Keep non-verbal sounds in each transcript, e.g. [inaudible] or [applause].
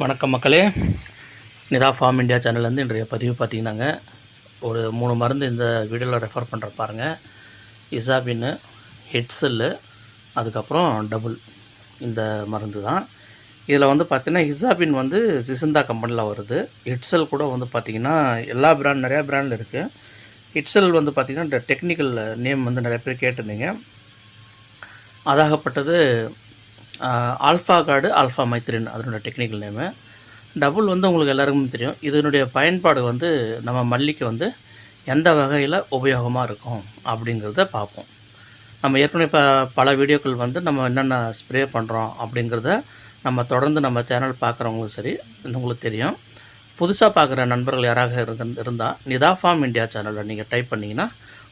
வணக்கம் மக்களே. Nita form India சேனல்லேருந்து இன்றைய பதிவு பார்த்தீங்கன்னாங்க. ஒரு மூணு மருந்து இந்த வீடியோவில் ரெஃபர் பண்ணுற பாருங்கள் இசாபின்னு ஹெட்செல்லு அதுக்கப்புறம் டபுள் இந்த மருந்து தான். இதில் வந்து பார்த்திங்கன்னா இசாபின் வந்து சிசந்தா கம்பெனியில் வருது. ஹெட்செல் கூட வந்து பார்த்திங்கன்னா எல்லா பிராண்ட் நிறையா பிராண்டில் இருக்குது ஹெட்செல் வந்து பார்த்திங்கன்னா இந்த டெக்னிக்கல் நேம் வந்து நிறைய பேர் கேட்டிருந்தீங்க. அதாகப்பட்டது ஆல்ஃபா கார்டு ஆல்ஃபா மைத்ரின் அதனுடைய டெக்னிக்கல் நேமு டபுள் வந்து உங்களுக்கு எல்லாருக்கும் தெரியும். இதனுடைய பயன்பாடு வந்து நம்ம மல்லிக்கு வந்து எந்த வகையில் உபயோகமாக இருக்கும் அப்படிங்கிறத பார்ப்போம். நம்ம ஏற்கனவே இப்போ பல வீடியோக்கள் வந்து நம்ம என்னென்ன ஸ்ப்ரே பண்ணுறோம் அப்படிங்கிறத நம்ம தொடர்ந்து நம்ம சேனல் பார்க்குறவங்களும் சரி உங்களுக்கு தெரியும். புதுசாக பார்க்குற நண்பர்கள் யாராக இருந்து இருந்தால் நிதா ஃபார்ம் இந்தியா சேனலில் நீங்கள் டைப் பண்ணிங்கன்னா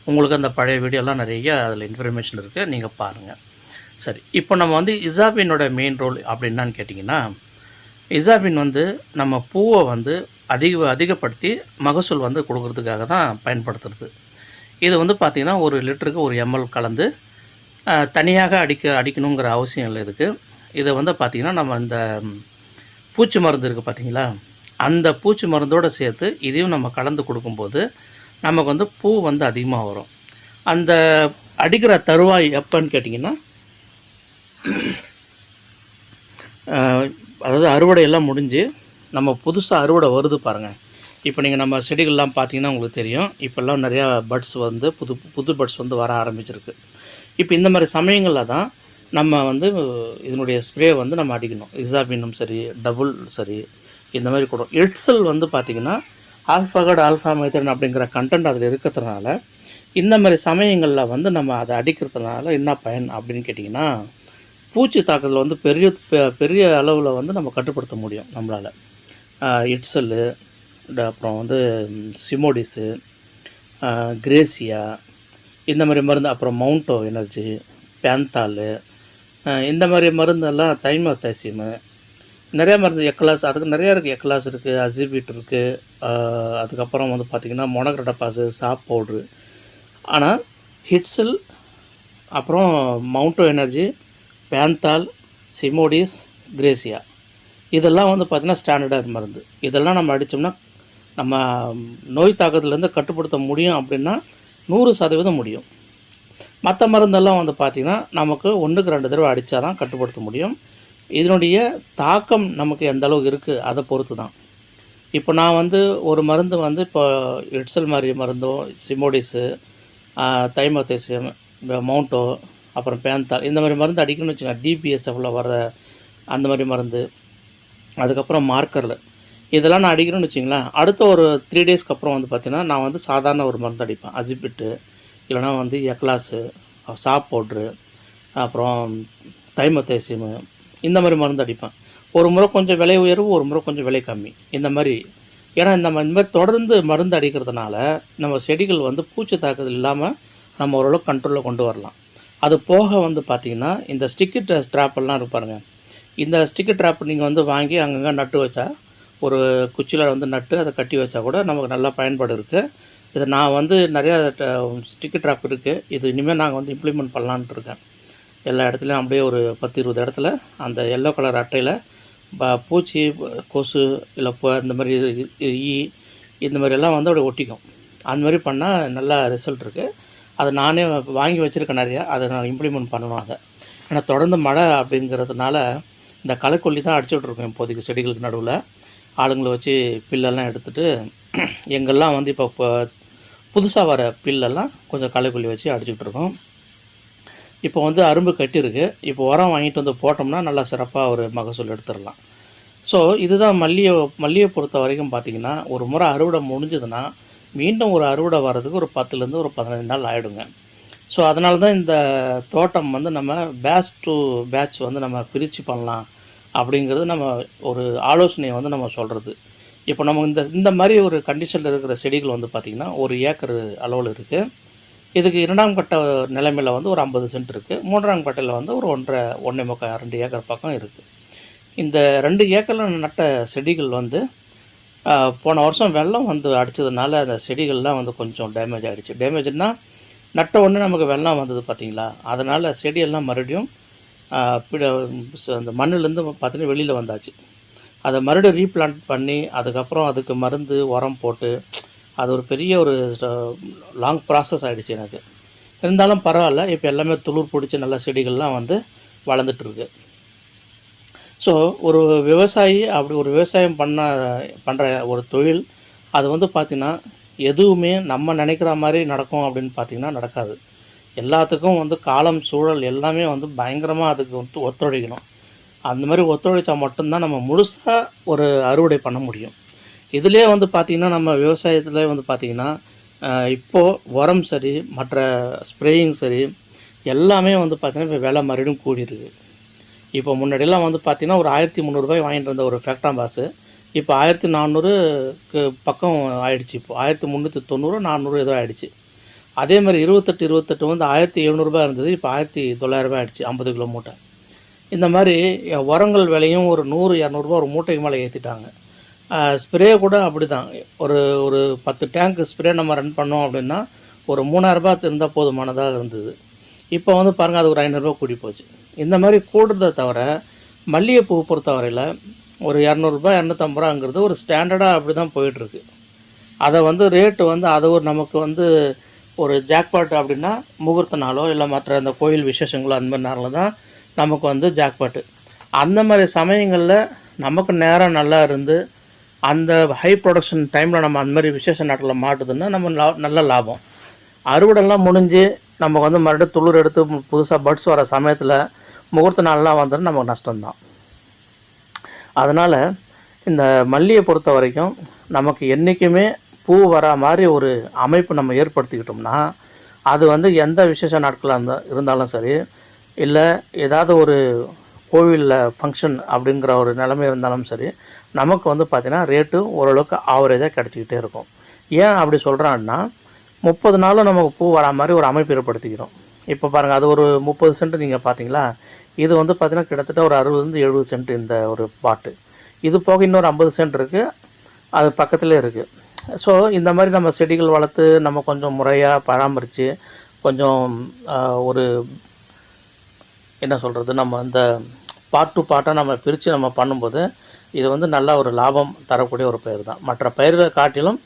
உங்களுக்கு அந்த பழைய வீடியோலாம் நிறைய அதில் இன்ஃபர்மேஷன் இருக்குது நீங்கள் பாருங்கள் சரி இப்போ நம்ம வந்து இசாபினோட மெயின் ரோல் அப்படின்னான்னு கேட்டிங்கன்னா இசாபின் வந்து நம்ம பூவை வந்து அதிக அதிகப்படுத்தி மகசூல் வந்து கொடுக்கறதுக்காக தான் பயன்படுத்துறது. இது வந்து பார்த்திங்கன்னா ஒரு லிட்டருக்கு ஒரு எம்எல் கலந்து தனியாக அடிக்க அடிக்கணுங்கிற அவசியம் இல்லை இதுக்கு. இதை வந்து பார்த்திங்கன்னா நம்ம இந்த பூச்சி மருந்து இருக்குது பார்த்திங்களா? அந்த பூச்சி மருந்தோடு சேர்த்து இதையும் நம்ம கலந்து கொடுக்கும்போது நமக்கு வந்து பூ வந்து அதிகமாக வரும். அந்த அடிக்கிற தருவாய் எப்போன்னு கேட்டிங்கன்னா அதாவது அறுவடை எல்லாம் முடிஞ்சு நம்ம புதுசாக அறுவடை வருது பாருங்கள் இப்போ நீங்கள் நம்ம செடிகள்லாம் பார்த்தீங்கன்னா உங்களுக்கு தெரியும். இப்போல்லாம் நிறையா பட்ஸ் வந்து புது புது பட்ஸ் வந்து வர ஆரம்பிச்சிருக்கு. இப்போ இந்த மாதிரி சமயங்களில் தான் நம்ம வந்து இதனுடைய ஸ்ப்ரே வந்து நம்ம அடிக்கணும். இசாபினும் சரி டபுள் சரி இந்த மாதிரி கொடுக்கும் எட்ஸல் வந்து பார்த்திங்கன்னா ஆல்ஃபாகட் ஆல்ஃபா மைத்தன் அப்படிங்கிற கண்டென்ட் அதில் இருக்கிறதுனால இந்த மாதிரி சமயங்களில் வந்து நம்ம அதை அடிக்கிறதுனால என்ன பயன் அப்படின்னு கேட்டிங்கன்னா பூச்சி தாக்குதல் வந்து பெரிய பெ- பெரிய அளவில் வந்து நம்ம கட்டுப்படுத்த முடியும் நம்மளால். இட்சல்லு அப்புறம் வந்து சிமோடிஸு கிரேசியா இந்த மாதிரி மருந்து அப்புறம் மவுண்டோ எனர்ஜி பேந்தாலு இந்த மாதிரி மருந்தெல்லாம் தைமோத்தேசியமு நிறையா மருந்து எக்லாஸ் அதுக்கு நிறையா இருக்குது எக்லாஸ் இருக்குது அசிபிட் இருக்குது அதுக்கப்புறம் வந்து பார்த்திங்கன்னா மொனக்ரடப்பாஸு சாப் பவுட்ரு. ஆனால் ஹிட்ஸில் அப்புறம் மவுண்டோ எனர்ஜி பேந்தால் சிமோடிஸ் கிரேசியா. இதெல்லாம் வந்து பார்த்திங்கன்னா ஸ்டாண்டர்டாக மருந்து. இதெல்லாம் நம்ம அடித்தோம்னா நம்ம நோய் தாக்கத்துலேருந்து கட்டுப்படுத்த முடியும் அப்படின்னா நூறு சதவீதம் முடியும். மற்ற மருந்தெல்லாம் வந்து பார்த்திங்கன்னா நமக்கு ஒன்றுக்கு ரெண்டு தடவை அடித்தா தான் கட்டுப்படுத்த முடியும். இதனுடைய தாக்கம் நமக்கு எந்த அளவுக்கு இருக்குது அதை பொறுத்து தான் இப்போ நான் வந்து ஒரு மருந்து வந்து இப்போ எட்சல் மாதிரி மருந்தோ சிமோடிஸு தைமத்தேசியம் மவுண்டோ அப்புறம் பேந்தால் இந்த மாதிரி மருந்து அடிக்கணும்னு வச்சுக்கோங்க. டிபிஎஸ்எஃப்ல வர அந்த மாதிரி மருந்து. அதுக்கப்புறம் மார்க்கரில் இதெல்லாம் நான் அடிக்கிறேன்னு வச்சிங்களேன் அடுத்த ஒரு த்ரீ டேஸ்க்கு அப்புறம் வந்து பார்த்திங்கன்னா நான் வந்து சாதாரண ஒரு மருந்து அடிப்பேன். அஜிபிட்டு இல்லைனா வந்து எக்லாஸு சாப் பவுட்ரு அப்புறம் தைமத்தேசியமு இந்த மாதிரி மருந்து அடிப்பேன். ஒரு முறை கொஞ்சம் விலை உயர்வு ஒரு முறை கொஞ்சம் விலை கம்மி. இந்த மாதிரி. ஏன்னா இந்த இந்த மாதிரி தொடர்ந்து மருந்து அடிக்கிறதுனால நம்ம செடிகள் வந்து பூச்சி தாக்குதல் இல்லாமல் நம்ம ஓரளவுக்கு கண்ட்ரோலில் கொண்டு வரலாம். அது போக வந்து பார்த்திங்கன்னா இந்த ஸ்டிக்கு ட்ராப்பெல்லாம் இருப்பாருங்க இந்த ஸ்டிக்கு ட்ராப் நீங்கள் வந்து வாங்கி அங்கங்கே நட்டு வச்சா ஒரு குச்சியில் வந்து நட்டு அதை கட்டி வச்சா கூட நமக்கு நல்லா பயன்பாடு இருக்குது இது நான் வந்து நிறையா ஸ்டிக்கு ட்ராப் இருக்குது இது இனிமேல் நாங்கள் வந்து இம்ப்ளிமெண்ட் பண்ணலான்ட்டு இருக்கேன். எல்லா இடத்துலையும் அப்படியே ஒரு பத்து இருபது இடத்துல அந்த எல்லோ கலர் அட்டையில் ப- பூச்சி கொசு இல்லை இப்போ இந்த மாதிரி ஈ இந்த மாதிரி எல்லாம் வந்து அப்படியே ஒட்டிக்கும். அந்த மாதிரி பண்ணால் நல்லா ரிசல்ட் இருக்குது அதை நானே வாங்கி வச்சுருக்கேன் நிறையா. அதை நான் இம்ப்ளிமெண்ட் பண்ணணும் அதை. ஏன்னா தொடர்ந்து மழை அப்படிங்கிறதுனால இந்த களைக்கொல்லி தான் அடிச்சுட்ருக்கோம் இப்போதைக்கு செடிகளுக்கு நடுவில். ஆளுங்களை வச்சு பில்லெல்லாம் எடுத்துகிட்டு [clears throat] எங்கெல்லாம் வந்து இப்போ புதுசாக வர பில்லெல்லாம் கொஞ்சம் களைக்கொல்லி வச்சு அடிச்சுட்ருக்கோம் இப்போ வந்து அரும்பு கட்டியிருக்கு. இப்போ உரம் வாங்கிட்டு வந்து போட்டோம்னா நல்லா சிறப்பாக ஒரு மகசூல் எடுத்துடலாம். ஸோ இதுதான் மல்லியை மல்லியை பொறுத்த வரைக்கும் பார்த்தீங்கன்னா ஒரு முறை அறுவடை முடிஞ்சதுன்னா மீண்டும் ஒரு அறுவடை வர்றதுக்கு ஒரு பத்துலேருந்து ஒரு பதினஞ்சு நாள் ஆகிடுங்க ஸோ அதனால தான் இந்த தோட்டம் வந்து நம்ம பேட்ச் டு பேட்ச் வந்து நம்ம பிரித்து பண்ணலாம் அப்படிங்கிறது நம்ம ஒரு ஆலோசனையை வந்து நம்ம சொல்கிறது இப்போ நம்ம இந்த இந்த மாதிரி ஒரு கண்டிஷனில் இருக்கிற செடிகள் வந்து பார்த்திங்கன்னா ஒரு ஏக்கர் அளவில் இருக்குது இதுக்கு இரண்டாம் கட்ட நிலைமையில் வந்து ஒரு ஐம்பது சென்ட் இருக்குது மூன்றாம் கட்டையில் வந்து ஒரு ஒன்றரை ஒன்றே முக்கால் ரெண்டு ஏக்கர் பக்கம் இருக்குது இந்த ரெண்டு ஏக்கரில் நட்ட செடிகள் வந்து போன வருஷம் வெள்ளம் வந்து அடித்ததுனால அந்த செடிகள்லாம் வந்து கொஞ்சம் டேமேஜ் ஆகிடுச்சு டேமேஜ்னால் நட்ட உடனே நமக்கு வெள்ளம் வந்தது பார்த்தீங்களா அதனால் செடியெல்லாம் மறுபடியும் அந்த மண்ணுலேருந்து பார்த்தீங்கன்னா வெளியில் வந்தாச்சு. அதை மறுபடியும் ரீப்ளான்ட் பண்ணி அதுக்கப்புறம் அதுக்கு மருந்து உரம் போட்டு அது ஒரு பெரிய ஒரு லாங் ப்ராசஸ் ஆகிடுச்சு எனக்கு. இருந்தாலும் பரவாயில்ல இப்போ எல்லாமே துளிர் பிடிச்சி நல்ல செடிகள்லாம் வந்து வளர்ந்துட்டுருக்கு ஸோ ஒரு விவசாயி அப்படி ஒரு விவசாயம் பண்ண பண்ணுற ஒரு தொழில் அது வந்து பார்த்திங்கன்னா எதுவுமே நம்ம நினைக்கிற மாதிரி நடக்கும் அப்படின்னு பார்த்திங்கன்னா நடக்காது. எல்லாத்துக்கும் வந்து காலம் சூழல் எல்லாமே வந்து பயங்கரமாக அதுக்கு வந்து ஒத்துழைக்கணும். அந்த மாதிரி ஒத்துழைச்சா மட்டும்தான் நம்ம முழுசாக ஒரு அறுவடை பண்ண முடியும். இதுலேயே வந்து பார்த்திங்கன்னா நம்ம விவசாயத்தில் வந்து பார்த்திங்கன்னா இப்போது உரம் சரி மற்ற ஸ்ப்ரேயிங் சரி எல்லாமே வந்து பார்த்திங்கன்னா இப்போ விலை மறுபடியும் கூடியிருக்கு. இப்போ முன்னாடியெல்லாம் வந்து பார்த்திங்கன்னா ஒரு ஆயிரத்தி முந்நூறுபாய் வாங்கிட்டு இருந்த ஒரு ஃபேக்டாம் பாஸு இப்போ ஆயிரத்தி நானூறுக்கு பக்கம் ஆயிடுச்சு இப்போ. ஆயிரத்தி முந்நூற்றி தொண்ணூறு நானூறு ஏதோ ஆயிடுச்சு. அதே மாதிரி இருபத்தெட்டு இருபத்தெட்டு வந்து ஆயிரத்தி எழுநூறுபா இருந்தது இப்போ ஆயிரத்தி தொள்ளாயிரரூபா ஆயிடுச்சு ஐம்பது கிலோ மூட்டை. இந்த மாதிரி உரங்கள் விலையும் ஒரு நூறு இரநூறுபா ஒரு மூட்டைக்கு மேலே ஏற்றிட்டாங்க ஸ்ப்ரே கூட அப்படி தான் ஒரு ஒரு பத்து டேங்க் ஸ்ப்ரே நம்ம ரன் பண்ணோம் அப்படின்னா ஒரு மூணாயிரரூபா இருந்தால் போதுமானதாக இருந்தது. இப்போ வந்து பாருங்கள் அது ஒரு ஐநூறுரூவா கூடி போச்சு. இந்த மாதிரி கூடுறதை தவிர மல்லிகைப்பூ பொறுத்தவரையில் ஒரு இரநூறுபா இரநூத்தம்பது ரூபாங்கிறது ஒரு ஸ்டாண்டர்டாக அப்படி தான் போயிட்டுருக்கு. அதை வந்து ரேட்டு வந்து அது ஒரு நமக்கு வந்து ஒரு ஜாக்பாட் அப்படின்னா முகூர்த்த நாளோ இல்லை மற்ற அந்த கோயில் விசேஷங்களோ அந்த மாதிரி நாளில் தான் நமக்கு வந்து ஜாக்பாட்டு அந்த மாதிரி சமயங்களில் நமக்கு நேரம் நல்லா இருந்து அந்த ஹை ப்ரொடக்ஷன் டைமில் நம்ம அந்த மாதிரி விசேஷ நாட்டில் மாட்டுதுன்னா நம்ம லா நல்ல லாபம். அறுவடைலாம் முடிஞ்சு நமக்கு வந்து மறுபடியும் துளிர் எடுத்து புதுசாக பட்ஸ் வர சமயத்தில் முகூர்த்த நாள்லாம் வந்தோன்னா நமக்கு நஷ்டம்தான். அதனால் இந்த மல்லியை பொறுத்த வரைக்கும் நமக்கு என்றைக்குமே பூ வரா மாதிரி ஒரு அமைப்பு நம்ம ஏற்படுத்திக்கிட்டோம்னா அது வந்து எந்த விசேஷ நாட்களாக இருந்தால் இருந்தாலும் சரி இல்லை ஏதாவது ஒரு கோவிலில் ஃபங்க்ஷன் அப்படிங்கிற ஒரு நிலைமை இருந்தாலும் சரி நமக்கு வந்து பார்த்திங்கன்னா ரேட்டு ஓரளவுக்கு ஆவரேஜாக கிடச்சிக்கிட்டே இருக்கும். ஏன் அப்படி சொல்கிறான்னா முப்பது நாளும் நமக்கு பூ வரா மாதிரி ஒரு அமைப்பு ஏற்படுத்திக்கிறோம். இப்போ பாருங்கள் அது ஒரு முப்பது சென்ட் நீங்கள் பார்த்தீங்களா? இது வந்து பார்த்திங்கன்னா கிட்டத்தட்ட ஒரு அறுபதுலேருந்து எழுபது சென்ட் இந்த ஒரு பாட்டு. இது போக இன்னொரு ஐம்பது சென்ட் இருக்குது அது பக்கத்துலேயே இருக்குது ஸோ இந்த மாதிரி நம்ம செடிகள் வளர்த்து நம்ம கொஞ்சம் முறையாக பராமரித்து கொஞ்சம் ஒரு என்ன சொல்கிறது நம்ம இந்த பார்ட் டு பார்ட்டாக நம்ம பிரித்து நம்ம பண்ணும்போது இது வந்து நல்ல ஒரு லாபம் தரக்கூடிய ஒரு பயிர் தான். மற்ற பயிர்களை காட்டிலும்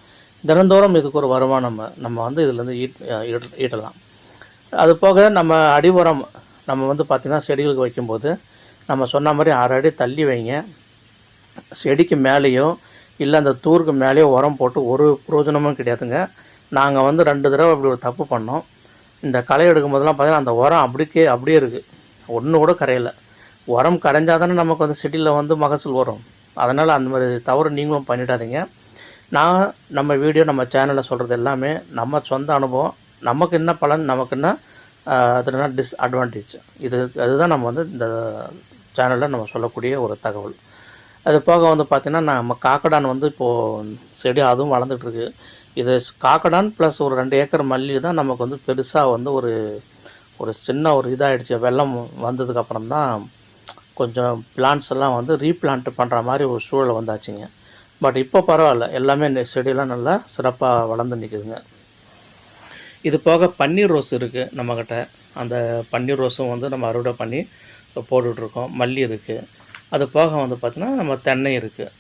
தினந்தோறும் இதுக்கு ஒரு வருமானம் நம்ம நம்ம வந்து இதுலேருந்து ஈட் ஈட்- ஈட்டலாம். அது போக நம்ம அடி உரம் நம்ம வந்து பார்த்திங்கன்னா செடிகளுக்கு வைக்கும்போது நம்ம சொன்ன மாதிரி அரை அடி தள்ளி வைங்க. செடிக்கு மேலேயோ இல்லை அந்த தூருக்கு மேலேயோ உரம் போட்டு ஒரு பிரயோஜனமும் கிடையாதுங்க. நாங்கள் வந்து ரெண்டு தடவை அப்படி ஒரு தப்பு பண்ணோம். இந்த களை எடுக்கும் போதெல்லாம் பார்த்தீங்கன்னா அந்த உரம் அப்படிக்கே அப்படியே இருக்குது ஒன்று கூட கரையலை. உரம் கரைஞ்சால் தானே நமக்கு வந்து செடியில் வந்து மகசூல் வரும். அதனால் அந்த மாதிரி தவறு நீங்களும் பண்ணிடாதீங்க. நான் நம்ம வீடியோ நம்ம சேனலில் சொல்கிறது எல்லாமே நம்ம சொந்த அனுபவம். நமக்கு என்ன பலன் நமக்கு என்ன அது என்ன டிஸ்அட்வான்டேஜ் இது அதுதான் நம்ம வந்து இந்த சேனலில் நம்ம சொல்லக்கூடிய ஒரு தகவல். அது போக வந்து பார்த்திங்கன்னா நம்ம காக்கடான் வந்து இப்போது செடி அதுவும் வளர்ந்துட்டுருக்கு. இது காக்கடான் ப்ளஸ் ஒரு ரெண்டு ஏக்கர் மல்லி தான் நமக்கு வந்து பெருசாக வந்து ஒரு ஒரு சின்ன ஒரு இதாகிடுச்சு வெள்ளம் வந்ததுக்கப்புறம் தான் கொஞ்சம் பிளான்ஸ் எல்லாம் வந்து ரீப்ளான்ட் பண்ணுற மாதிரி ஒரு சூழல் வந்தாச்சுங்க. பட் இப்போ பரவாயில்ல. எல்லாமே இந்த செடியெல்லாம் நல்லா சிறப்பாக வளர்ந்து நிற்குதுங்க இது போக பன்னீர் ரோஸ் இருக்குது நம்மக்கிட்ட அந்த பன்னீர் ரோஸும் வந்து நம்ம அறுவடை பண்ணி போட்டுட்ருக்கோம். மல்லி இருக்குது அது போக வந்து பார்த்திங்கன்னா நம்ம தென்னை இருக்குது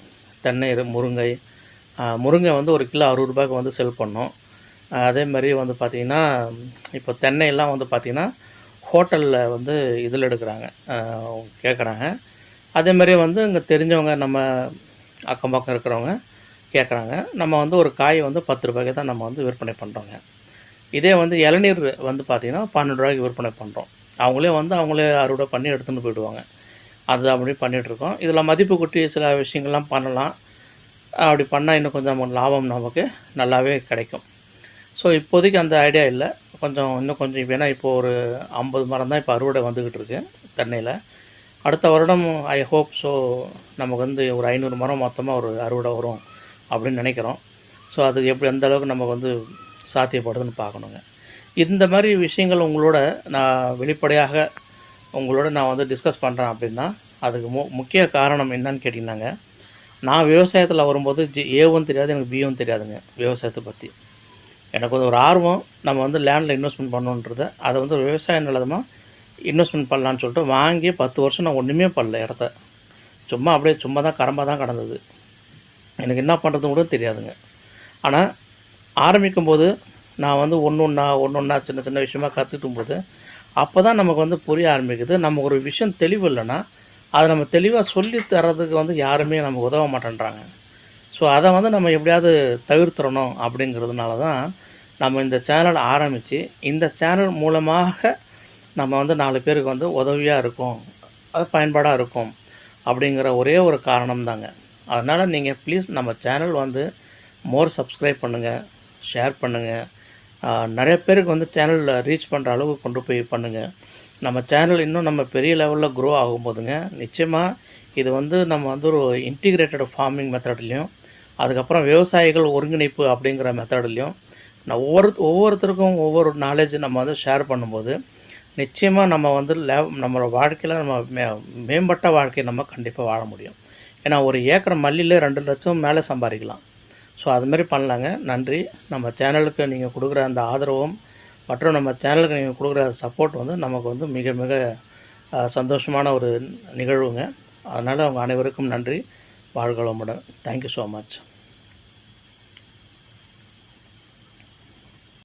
தென்னை முருங்கை. முருங்கை வந்து ஒரு கிலோ அறுபது ரூபாய்க்கு வந்து செல் பண்ணோம். அதே மாதிரி வந்து பார்த்திங்கன்னா இப்போ தென்னையெல்லாம் வந்து பார்த்திங்கன்னா ஹோட்டலில் வந்து இதில் எடுக்கிறாங்க. கேட்குறாங்க அதே மாதிரி வந்து இங்கே தெரிஞ்சவங்க நம்ம அக்கம் பக்கம் இருக்கிறவங்க கேட்குறாங்க நம்ம வந்து ஒரு காய் வந்து பத்து ரூபாய்க்கு தான் நம்ம வந்து விற்பனை பண்ணுறோங்க இதே வந்து இளநீர் வந்து பார்த்திங்கன்னா பன்னெண்டு ரூபாய்க்கு விற்பனை பண்ணுறோம் அவங்களே வந்து அவங்களே அறுவடை பண்ணி எடுத்துன்னு போயிடுவாங்க. அது அப்படி பண்ணிகிட்ருக்கோம் இதில் மதிப்பு கொட்டி சில விஷயங்கள்லாம் பண்ணலாம். அப்படி பண்ணால் இன்னும் கொஞ்சம் லாபம் நமக்கு நல்லாவே கிடைக்கும். ஸோ இப்போதைக்கு அந்த ஐடியா இல்லை. கொஞ்சம் இன்னும் கொஞ்சம் ஏன்னா இப்போ ஒரு ஐம்பது மரம் தான் இப்போ அறுவடை வந்துக்கிட்டு இருக்கு தென்னையில். அடுத்த வருடம் ஐ ஹோப் ஸோ நமக்கு வந்து ஒரு ஐநூறு மரம் மொத்தமாக ஒரு அறுவடை வரும் அப்படின்னு நினைக்கிறோம். ஸோ அது எப்படி எந்த அளவுக்கு நமக்கு வந்து சாத்தியப்படுதுன்னு பார்க்கணுங்க. இந்த மாதிரி விஷயங்கள் உங்களோட நான் வெளிப்படையாக உங்களோட நான் வந்து டிஸ்கஸ் பண்ணுறேன் அப்படின்னா அதுக்கு மு முக்கிய காரணம் என்னன்னு கேட்டிங்கன்னாங்க நான் விவசாயத்தில் வரும்போது ஜி ஏவும் தெரியாது எனக்கு பியும் தெரியாதுங்க விவசாயத்தை பற்றி எனக்கு வந்து ஒரு ஆர்வம் நம்ம வந்து லேண்டில் இன்வெஸ்ட்மெண்ட் பண்ணணுன்றது அதை வந்து ஒரு விவசாய நிலதமாக இன்வெஸ்ட்மெண்ட் பண்ணலான்னு சொல்லிட்டு வாங்கி பத்து வருஷம் நான் ஒன்றுமே பண்ணல இடத்த. சும்மா அப்படியே சும்மா தான் கரம்பாக தான் கடந்தது. எனக்கு என்ன பண்ணுறது கூட தெரியாதுங்க. ஆனால் ஆரம்பிக்கும் போது நான் வந்து ஒன்று ஒன்றா ஒன்று ஒன்றா சின்ன சின்ன விஷயமா கற்றுக்கும் போது அப்போ தான் நமக்கு வந்து புரிய ஆரம்பிக்குது. நம்ம ஒரு விஷயம் தெளிவு இல்லைன்னா அதை நம்ம தெளிவாக சொல்லி தரதுக்கு வந்து யாருமே நமக்கு உதவ மாட்டேன்றாங்க. ஸோ அதை வந்து நம்ம எப்படியாவது தவிர்த்துறணும் அப்படிங்கிறதுனால தான் நம்ம இந்த சேனல் ஆரம்பித்து இந்த சேனல் மூலமாக நம்ம வந்து நாலு பேருக்கு வந்து உதவியாக இருக்கும் அது பயன்பாடாக இருக்கும் அப்படிங்கிற ஒரே ஒரு காரணம் தாங்க அதனால் நீங்கள் ப்ளீஸ் நம்ம சேனல் வந்து மோர் சப்ஸ்கிரைப் பண்ணுங்கள் ஷேர் பண்ணுங்கள் நிறைய பேருக்கு வந்து சேனலில் ரீச் பண்ணுற அளவுக்கு கொண்டு போய் பண்ணுங்கள் நம்ம சேனல் இன்னும் நம்ம பெரிய லெவலில் க்ரோ ஆகும்போதுங்க நிச்சயமாக இது வந்து நம்ம வந்து ஒரு இன்டிகிரேட்டட் ஃபார்மிங் மெத்தட்லேயும் அதுக்கப்புறம் விவசாயிகள் ஒருங்கிணைப்பு அப்படிங்கிற மெத்தட்லேயும் நான் ஒவ்வொரு ஒவ்வொருத்தருக்கும் ஒவ்வொரு நாலேஜ் நம்ம வந்து ஷேர் பண்ணும்போது நிச்சயமாக நம்ம வந்து லே நம்மளோட வாழ்க்கையில் நம்ம மே மேம்பட்ட வாழ்க்கையை நம்ம கண்டிப்பாக வாழ முடியும். ஏன்னா ஒரு ஏக்கர் மல்லியில் ரெண்டு லட்சம் மேலே சம்பாதிக்கலாம். ஸோ அதுமாரி பண்ணலாங்க. நன்றி. நம்ம சேனலுக்கு நீங்கள் கொடுக்குற அந்த ஆதரவும் மற்றும் நம்ம சேனலுக்கு நீங்கள் கொடுக்குற சப்போர்ட் வந்து நமக்கு வந்து மிக மிக சந்தோஷமான ஒரு நிகழ்வுங்க. அதனால் அவங்க அனைவருக்கும் நன்றி. வாழ்க வளமுடன். Thank you so much